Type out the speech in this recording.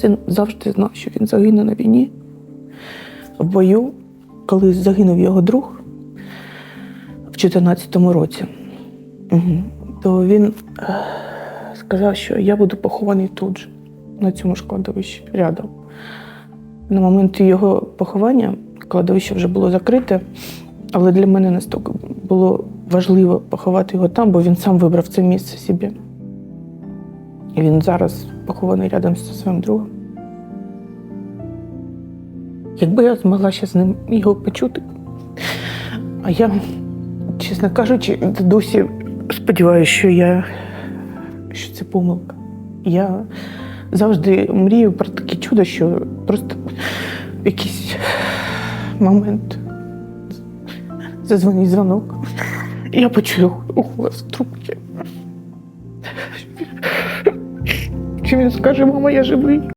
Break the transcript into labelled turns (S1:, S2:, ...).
S1: син завжди знав, що він загине на війні. В бою, коли загинув його друг в 2014 році, то він е, сказав, що я буду похований тут же, на цьому ж кладовищі рядом. На момент його поховання кладовище вже було закрите, але для мене настільки було важливо поховати його там, бо він сам вибрав це місце собі. І він зараз похований рядом зі своїм другом. Якби я змогла ще з ним його почути. А я, чесно кажучи, досі сподіваюся, що я що це помилка. Я завжди мрію про таке чудо, що просто в якийсь момент зазвонить дзвонок. Я почую голос в трубці. Чи він скаже, мама, я живий?